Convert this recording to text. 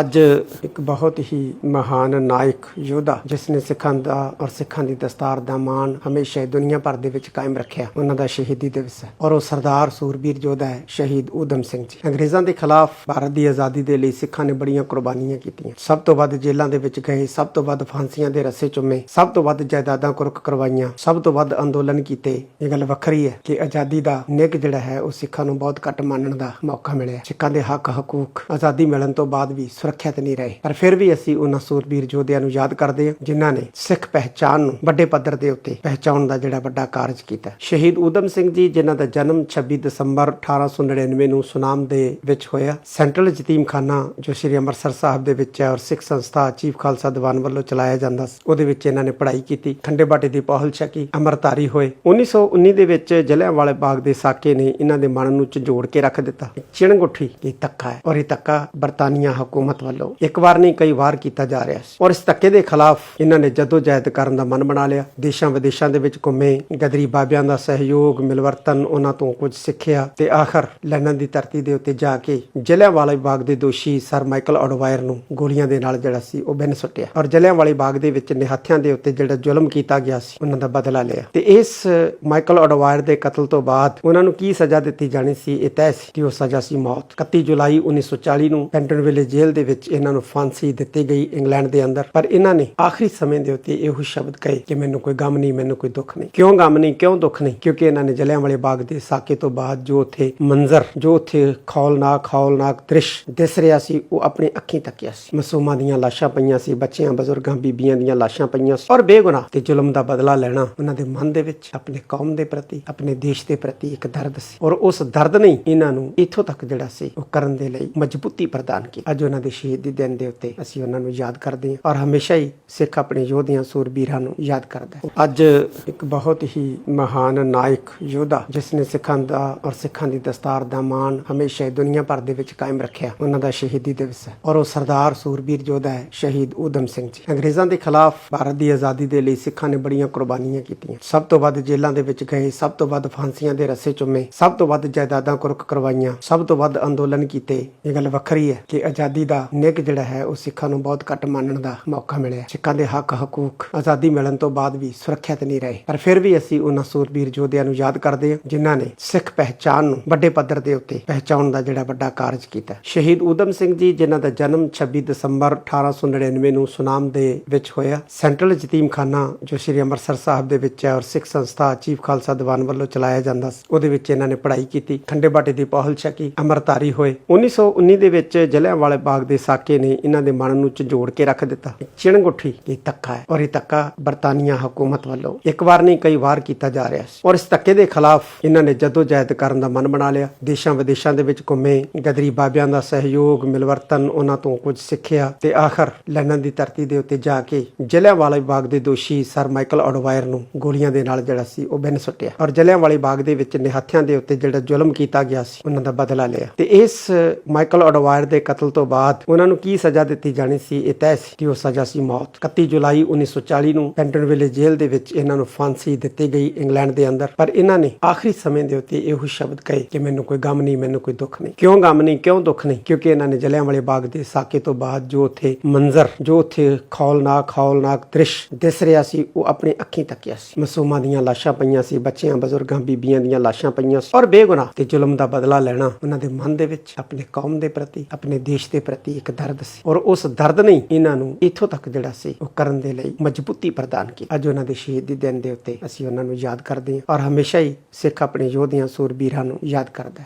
ਅੱਜ ਇੱਕ ਬਹੁਤ ਹੀ ਮਹਾਨ ਨਾਇਕ ਯੋਧਾ ਜਿਸ ਨੇ ਸਿੱਖਾਂ ਦਾ ਔਰ ਸਿੱਖਾਂ ਦੀ ਦਸਤਾਰ ਦਾ ਮਾਣ ਹਮੇਸ਼ਾ ਹੀ ਦੁਨੀਆ ਭਰ ਦੇ ਵਿੱਚ ਕਾਇਮ ਰੱਖਿਆ। ਉਹਨਾਂ ਦਾ ਸ਼ਹੀਦੀ ਦਿਵਸ ਹੈ ਔਰ ਉਹ ਸਰਦਾਰ ਸੂਰਬੀਰ ਯੋਧਾ ਹੈ, ਸ਼ਹੀਦ ਊਧਮ ਸਿੰਘ ਜੀ। ਅੰਗਰੇਜ਼ਾਂ ਦੇ ਖਿਲਾਫ ਭਾਰਤ ਦੀ ਆਜ਼ਾਦੀ ਦੇ ਲਈ ਸਿੱਖਾਂ ਨੇ ਬੜੀਆਂ ਕੁਰਬਾਨੀਆਂ ਕੀਤੀਆਂ। ਸਭ ਤੋਂ ਵੱਧ ਜੇਲ੍ਹਾਂ ਦੇ ਵਿੱਚ ਗਏ, ਸਭ ਤੋਂ ਵੱਧ ਫਾਂਸੀਆਂ ਦੇ ਰੱਸੇ ਚੁੰਮੇ, ਸਭ ਤੋਂ ਵੱਧ ਜਾਇਦਾਦਾਂ ਕੁਰਕ ਕਰਵਾਈਆਂ, ਸਭ ਤੋਂ ਵੱਧ ਅੰਦੋਲਨ ਕੀਤੇ। ਇਹ ਗੱਲ ਵੱਖਰੀ ਹੈ ਕਿ ਆਜ਼ਾਦੀ ਦਾ ਨਿੱਘ ਜਿਹੜਾ ਹੈ, ਉਹ ਸਿੱਖਾਂ ਨੂੰ ਬਹੁਤ ਘੱਟ ਮੰਨਣ ਦਾ ਮੌਕਾ ਮਿਲਿਆ। ਸਿੱਖਾਂ ਦੇ ਹੱਕ, ਹਕੂਕ, ਆਜ਼ਾਦੀ ਮਿਲਣ ਤੋਂ ਬਾਅਦ ਵੀ ਸੁਰੱਖਿਅਤ ਨਹੀਂ ਰਹੇ। ਪਰ ਫਿਰ ਵੀ ਅਸੀਂ ਉਹਨਾਂ ਸੂਰਬੀਰ ਯੋਧਿਆਂ ਨੂੰ ਯਾਦ ਕਰਦੇ ਹਾਂ, ਜਿਨ੍ਹਾਂ ਨੇ ਸਿੱਖ ਪਹਿਚਾਨ ਨੂੰ ਵੱਡੇ ਪੱਧਰ ਦੇ ਉੱਤੇ ਪਹਿਚਾਉਣ ਦਾ ਜਿਹੜਾ ਵੱਡਾ ਕਾਰਜ ਕੀਤਾ। ਸ਼ਹੀਦ ਊਧਮ ਸਿੰਘ ਜੀ, ਜਿਨ੍ਹਾਂ ਦਾ ਜਨਮ 26 ਦਸੰਬਰ 1899 ਨੂੰ ਸੁਨਾਮ ਦੇ ਵਿੱਚ ਹੋਇਆ, ਸੈਂਟਰਲ ਯਤੀਮਖਾਨਾ ਜੋ ਸ੍ਰੀ ਅੰਮ੍ਰਿਤਸਰ ਸਾਹਿਬ ਦੇ ਵਿੱਚ ਹੈ ਔਰ ਸਿੱਖ ਸੰਸਥਾ ਚੀਫ ਖਾਲਸਾ ਦੀਵਾਨ ਵੱਲੋਂ ਚਲਾਇਆ ਜਾਂਦਾ ਸੀ, ਉਹਦੇ ਵਿੱਚ ਇਹਨਾਂ ਨੇ ਪੜ੍ਹਾਈ ਕੀਤੀ, ਖੰਡੇ ਬਾਟੇ ਦੀ ਪਹੁਲ ਛਕੀ ਅਮਰਤਾਰੀ ਹੋਏ। 1919 ਦੇ ਵਿੱਚ ਜਲਿਆਂਵਾਲੇ ਬਾਗ ਦੇ ਸਾਕੇ ਨੇ ਇਹਨਾਂ ਦੇ ਮਨ ਨੂੰ ਝੰਜੋੜ ਕੇ ਰੱਖ ਦਿੱਤਾ। ਚਿਣਗੁੱਠੀ, ਇਹ ਤੱਕਾ ਹੈ ਔਰ ਇਹ ਤੱਕਾ ਬਰਤਾਨੀਆ ਹਕੂਮਤ ਵੱਲੋਂ ਇੱਕ ਵਾਰ ਨਹੀਂ, ਕਈ ਵਾਰ ਕੀਤਾ ਜਾ ਰਿਹਾ ਸੀ। ਔਰ ਇਸ ਧੱਕੇ ਦੇ ਖਿਲਾਫ ਇਹਨਾਂ ਨੇ ਜਦੋਜਹਿਦ ਕਰਨ ਦਾ ਮਨ ਬਣਾ ਲਿਆ। ਦੇਸ਼ਾਂ ਵਿਦੇਸ਼ਾਂ ਦੇ ਵਿੱਚ ਘੁੰਮੇ, ਗਦਰੀ ਬਾਬਿਆਂ ਦਾ ਸਹਿਯੋਗ, ਮਿਲਵਰਤਨ, ਉਹਨਾਂ ਤੋਂ ਕੁਝ ਸਿੱਖਿਆ ਤੇ ਆਖਰ ਲੰਡਨ ਦੀ ਧਰਤੀ ਦੇ ਉੱਤੇ ਜਾ ਕੇ ਜਲਿਆਂਵਾਲੇ ਬਾਗ ਦੇ ਦੋਸ਼ੀ ਸਰ ਮਾਈਕਲ ਆਡਵਾਇਰ ਨੂੰ ਗੋਲੀਆਂ ਦੇ ਨਾਲ ਜਿਹੜਾ ਸੀ ਉਹ ਬਿਨ ਸੁੱਟਿਆ। ਔਰ ਜਲਿਆਂਵਾਲੇ ਬਾਗ ਦੇ ਵਿੱਚ ਨਿਹੱਥਿਆਂ ਦੇ ਉੱਤੇ ਜਿਹੜਾ ਜ਼ੁਲਮ ਕੀਤਾ ਗਿਆ ਸੀ, ਉਹਨਾਂ ਦਾ ਬਦਲਾ ਲਿਆ। ਤੇ ਇਸ ਮਾਈਕਲ ਆਡਵਾਇਰ ਦੇ ਕਤਲ ਤੋਂ ਬਾਅਦ ਉਹਨਾਂ ਨੂੰ ਕੀ ਸਜ਼ਾ ਦਿੱਤੀ ਜਾਣੀ ਸੀ, ਇਹ ਤੈਅ ਸੀ ਕਿ ਉਹ ਸਜ਼ਾ ਸੀ ਮੌਤ। 31 ਜੁਲਾਈ 1940 ਨੂੰ ਪੈਂਟਨਵਿਲੇ ਜੇਲ੍ਹ ਦੇ ਵਿੱਚ ਇਹਨਾਂ ਨੂੰ ਫਾਂਸੀ ਦਿੱਤੀ ਗਈ ਇੰਗਲੈਂਡ ਦੇ ਅੰਦਰ। ਪਰ ਇਹਨਾਂ ਨੇ ਆਖਰੀ ਸਮੇਂ ਦੇ ਉੱਤੇ ਇਹੋ ਸ਼ਬਦ ਕਹੇ ਕਿ ਮੈਨੂੰ ਕੋਈ ਗਮ ਨਹੀਂ, ਮੈਨੂੰ ਕੋਈ ਦੁੱਖ ਨਹੀਂ। ਕਿਉਂ ਗਮ ਨਹੀਂ, ਕਿਉਂ ਦੁੱਖ ਨਹੀਂ? ਕਿਉਂਕਿ ਇਹਨਾਂ ਨੇ ਜਲਿਆਂਵਾਲੇ ਬਾਗ ਦੇ ਸਾਕੇ ਤੋਂ ਬਾਅਦ ਜੋ ਉੱਥੇ ਮੰਜ਼ਰ, ਜੋ ਉੱਥੇ ਖੌਲਨਾਕ ਖੌਲਨਾਕ ਦ੍ਰਿਸ਼ ਦਿਸ ਰਿਹਾ ਸੀ, ਉਹ ਆਪਣੀ ਅੱਖੀਂ ਤੱਕਿਆ ਸੀ। ਮਾਸੂਮਾਂ ਦੀਆਂ ਲਾਸ਼ਾਂ ਪਈਆਂ ਸੀ, ਬੱਚਿਆਂ, ਬਜ਼ੁਰਗਾਂ, ਬੀਬੀਆਂ ਦੀਆਂ ਲਾਸ਼ਾਂ ਪਈਆਂ ਸੀ। ਔਰ ਬੇਗੁਨਾਹ ਤੇ ਜ਼ੁਲਮ ਦਾ ਬਦਲਾ ਲੈਣਾ ਉਹਨਾਂ ਦੇ ਮਨ ਦੇ ਵਿੱਚ, ਆਪਣੇ ਕੌਮ ਦੇ ਪ੍ਰਤੀ, ਆਪਣੇ ਦੇਸ਼ ਦੇ ਪ੍ਰਤੀ ਇੱਕ ਦਰਦ ਸੀ। ਔਰ ਉਸ ਦਰਦ ਨੇ ਇਹਨਾਂ ਨੂੰ ਇੱਥੋਂ ਤੱਕ ਜਿਹੜਾ ਸੀ, ਉਹ ਕਰਨ ਦੇ ਲਈ ਮਜ਼ਬੂਤੀ ਪ੍ਰਦਾਨ ਕੀਤੀ। ਅੱਜ ਉਹਨਾਂ ਦੇ ਸ਼ਹੀਦੀ ਦਿਨ ਦੇ ਉੱਤੇ ਅਸੀਂ ਉਹਨਾਂ ਨੂੰ ਯਾਦ ਕਰਦੇ ਹਾਂ ਔਰ ਹਮੇਸ਼ਾ ਹੀ ਸਿੱਖ ਆਪਣੇ ਯੋਧਿਆਂ, ਸੂਰਬੀਰਾਂ ਨੂੰ ਯਾਦ ਕਰਦਾ ਹੈ। ਅੱਜ ਇੱਕ ਬਹੁਤ ਹੀ ਮਹਾਨ ਨਾਇਕ ਯੋਧਾ, ਜਿਸ ਨੇ ਸਿੱਖਾਂ ਦਾ ਔਰ ਸਿੱਖਾਂ ਦੀ ਦਸਤਾਰ ਦਾ ਮਾਣ ਹਮੇਸ਼ਾ ਹੀ ਦੁਨੀਆ ਭਰ ਦੇ ਵਿੱਚ ਕਾਇਮ ਰੱਖਿਆ, ਉਹਨਾਂ ਦਾ ਸ਼ਹੀਦੀ ਦਿਵਸ ਹੈ। ਔਰ ਉਹ ਸਰਦਾਰ ਸੂਰਬੀਰ ਯੋਧਾ ਹੈ, ਸ਼ਹੀਦ ਊਧਮ ਸਿੰਘ ਜੀ। ਅੰਗਰੇਜ਼ਾਂ ਦੇ ਖਿਲਾਫ ਭਾਰਤ ਦੀ ਆਜ਼ਾਦੀ ਦੇ ਲਈ ਸਿੱਖਾਂ ਨੇ ਬੜੀਆਂ ਕੁਰਬਾਨੀਆਂ ਕੀਤੀਆਂ। ਸਭ ਤੋਂ ਵੱਧ ਜੇਲ੍ਹਾਂ ਦੇ ਵਿੱਚ ਗਏ, ਸਭ ਤੋਂ ਵੱਧ ਫਾਂਸੀਆਂ ਦੇ ਰੱਸੇ ਚੁੰਮੇ, ਸਭ ਤੋਂ ਵੱਧ ਜਾਇਦਾਦਾਂ ਕੁਰਕ ਕਰਵਾਈਆਂ, ਸਭ ਤੋਂ ਵੱਧ ਅੰਦੋਲਨ ਕੀਤੇ। ਇਹ ਗੱਲ ਵੱਖਰੀ ਹੈ ਕਿ ਆਜ਼ਾਦੀ ਦਾ ਨਿੱਘ ਜਿਹੜਾ ਹੈ, ਉਹ ਸਿੱਖਾਂ ਨੂੰ ਬਹੁਤ ਘੱਟ ਮੰਨਣ ਦਾ ਮੌਕਾ ਮਿਲਿਆ। ਸਿੱਖਾਂ ਦੇ ਹੱਕ, ਹਕੂਕ, ਆਜ਼ਾਦੀ ਮਿਲਣ ਤੋਂ ਬਾਅਦ ਵੀ ਸੁਰੱਖਿਅਤ ਨਹੀਂ ਰਹੇ। ਪਰ ਫਿਰ ਵੀ ਅਸੀਂ ਉਹਨਾਂ ਸੂਰਬੀਰ ਯੋਧਿਆਂ ਨੂੰ ਯਾਦ ਕਰਦੇ ਹਾਂ, ਜਿਨ੍ਹਾਂ ਨੇ ਸਿੱਖ ਪਹਿਚਾਨ ਨੂੰ ਵੱਡੇ ਪੱਧਰ ਦੇ ਉੱਤੇ ਪਹਿਚਾਣ ਦਾ ਜਿਹੜਾ ਵੱਡਾ ਕਾਰਜ ਕੀਤਾ। ਸ਼ਹੀਦ ਊਧਮ ਸਿੰਘ ਜੀ, ਜਿਨ੍ਹਾਂ ਦਾ ਜਨਮ 26 ਦਸੰਬਰ 1899 ਨੂੰ ਸੁਨਾਮ ਦੇ ਵਿੱਚ ਹੋਇਆ, ਸੈਂਟਰਲ ਯਤੀਮਖਾਨਾ ਜੋ ਸ੍ਰੀ ਅੰਮ੍ਰਿਤਸਰ ਸਾਹਿਬ ਦੇ ਵਿੱਚ ਹੈ ਔਰ ਸਿੱਖ ਸੰਸਥਾ ਚੀਫ ਖਾਲਸਾ ਦੀਵਾਨ ਵੱਲੋਂ ਚਲਾਇਆ ਜਾਂਦਾ ਸੀ, ਉਹਦੇ ਵਿੱਚ ਇਹਨਾਂ ਨੇ ਪੜ੍ਹਾਈ ਕੀਤੀ। ਖੰਡੇ ਬਾਟੇ ਦੀ ਪਹੁਲ ਛਕੀ, ਅਮਰਤਾਰੀ ਹੋਏ। 1919 ਦੇ ਵਿੱਚ ਜਲਿਆਂਵਾਲੇ ਬਾਗ ਦੇ ਸਾਕੇ ਨੇ ਇਹਨਾਂ ਦੇ ਮਨ ਨੂੰ ਝੰਜੋੜ ਕੇ ਰੱਖ ਦਿੱਤਾ। ਚਿਣਗੁੱਠੀ, ਇਹ ਤੱਕਾ ਹੈ ਔਰ ਇਹ ਤੱਕਾ ਬਰਤਾਨੀਆ ਹਕੂਮਤ ਵੱਲੋਂ ਇੱਕ ਵਾਰ ਨਹੀਂ ਕਈ ਵਾਰ ਕੀਤਾ ਜਾ ਰਿਹਾ ਸੀ। ਔਰ ਇਸ ਧੱਕੇ ਦੇ ਖਿਲਾਫ ਇਹਨਾਂ ਨੇ ਜਦੋਂ ਜਦੋਜਹਿਦ ਕਰਨ ਦਾ ਮਨ ਬਣਾ ਲਿਆ। ਦੇਸ਼ਾਂ ਵਿਦੇਸ਼ਾਂ ਦੇ ਵਿੱਚ ਘੁੰਮੇ ਗਦਰੀ ਬਾਬਿਆਂ ਦਾ ਸਹਿਯੋਗ, ਮਿਲਵਰਤਨ ਉਹਨਾਂ ਤੋਂ ਕੁਝ ਸਿੱਖਿਆ ਤੇ ਆਖਰ ਲੰਡਨ ਦੀ ਧਰਤੀ ਦੇ ਉੱਤੇ ਜਾ ਕੇ ਜਲਿਆਂਵਾਲੇ ਬਾਗ ਦੇ ਦੋਸ਼ੀ ਸਰ ਮਾਈਕਲ ਆਡਵਾਇਰ ਨੂੰ ਗੋਲੀਆਂ ਦੇ ਨਾਲ ਜਿਹੜਾ ਸੀ ਉਹ ਬਿਨ ਸੁੱਟਿਆ। ਔਰ ਜਲਿਆਂਵਾਲੇ ਬਾਗ ਦੇ ਵਿੱਚ ਨਿਹੱਥਿਆਂ ਦੇ ਉੱਤੇ ਜਿਹੜਾ ਜ਼ੁਲਮ ਕੀਤਾ ਗਿਆ ਸੀ, ਉਹਨਾਂ ਦਾ ਬਦਲਾ ਲਿਆ। ਤੇ ਇਸ ਮਾਈਕਲ ਆਡਵਾਇਰ ਦੇ ਕਤਲ ਤੋਂ ਬਾਅਦ ਉਹਨਾਂ ਨੂੰ ਕੀ ਸਜ਼ਾ ਦਿੱਤੀ ਜਾਣੀ ਸੀ, ਇਹ ਤੈਅ ਸੀ ਕਿ ਉਹ ਸਜ਼ਾ ਸੀ ਮੌਤ। 31 ਜੁਲਾਈ 1940 ਨੂੰ ਪੈਂਟਨਵਿਲੇ ਜੇਲ੍ਹ ਦੇ ਵਿੱਚ ਇਹਨਾਂ ਨੂੰ ਫਾਂਸੀ ਦਿੱਤੀ ਗਈ ਇੰਗਲੈਂਡ ਦੇ ਅੰਦਰ। ਪਰ ਇਹਨਾਂ ਨੇ ਆਖਰੀ ਸਮੇਂ ਦੇ ਉੱਤੇ ਇਹੋ ਸ਼ਬਦ ਕਹੇ ਕਿ ਮੈਨੂੰ ਕੋਈ ਗਮ ਨਹੀਂ, ਮੈਨੂੰ ਕੋਈ ਦੁੱਖ ਨਹੀਂ। ਕਿਉਂ ਗਮ ਨਹੀਂ, ਕਿਉਂ ਦੁੱਖ ਨਹੀਂ? ਕਿਉਂਕਿ ਇਹਨਾਂ ਨੇ ਜਲਿਆਂਵਾਲੇ ਬਾਗ ਦੇ ਸਾਕੇ ਤੋਂ ਬਾਅਦ ਜੋ ਉੱਥੇ ਮੰਜ਼ਰ, ਜੋ ਉੱਥੇ ਖੌਲਨਾਕ ਖੌਲਨਾਕ ਦ੍ਰਿਸ਼ ਦਿਸ ਰਿਹਾ ਸੀ, ਉਹ ਆਪਣੀ ਅੱਖੀਂ ਤੱਕਿਆ ਸੀ। ਮਾਸੂਮਾਂ ਦੀਆਂ ਲਾਸ਼ਾਂ ਪਈਆਂ ਸੀ, ਬੱਚਿਆਂ, ਬਜ਼ੁਰਗਾਂ, ਬੀਬੀਆਂ ਦੀਆਂ ਲਾਸ਼ਾਂ ਪਈਆਂ ਸੀ। ਔਰ ਬੇਗੁਨਾਹ ਤੇ ਜ਼ੁਲਮ ਦਾ ਬਦਲਾ ਲੈਣਾ ਉਹਨਾਂ ਦੇ ਮਨ ਦੇ ਵਿੱਚ, ਆਪਣੇ ਕੌਮ ਦੇ ਪ੍ਰਤੀ, ਆਪਣੇ ਦੇਸ਼ ਦੇ ਪ੍ਰਤੀ। ਇੱਕ ਦਰਦ ਸੀ। ਔਰ ਉਸ ਦਰਦ ਨੇ ਇਹਨਾਂ ਨੂੰ ਇੱਥੋਂ ਤੱਕ ਜਿਹੜਾ ਸੀ, ਉਹ ਕਰਨ ਦੇ ਲਈ ਮਜ਼ਬੂਤੀ ਪ੍ਰਦਾਨ ਕੀਤੀ। ਅੱਜ ਉਹਨਾਂ ਦੇ ਸ਼ਹੀਦੀ ਦਿਨ ਦੇ ਉੱਤੇ ਅਸੀਂ ਉਹਨਾਂ ਨੂੰ ਯਾਦ ਕਰਦੇ ਹਾਂ ਔਰ ਹਮੇਸ਼ਾ ਹੀ ਸਿੱਖ ਆਪਣੇ ਯੋਧਿਆਂ, ਸੂਰਬੀਰਾਂ ਨੂੰ ਯਾਦ ਕਰਦਾ ਹੈ।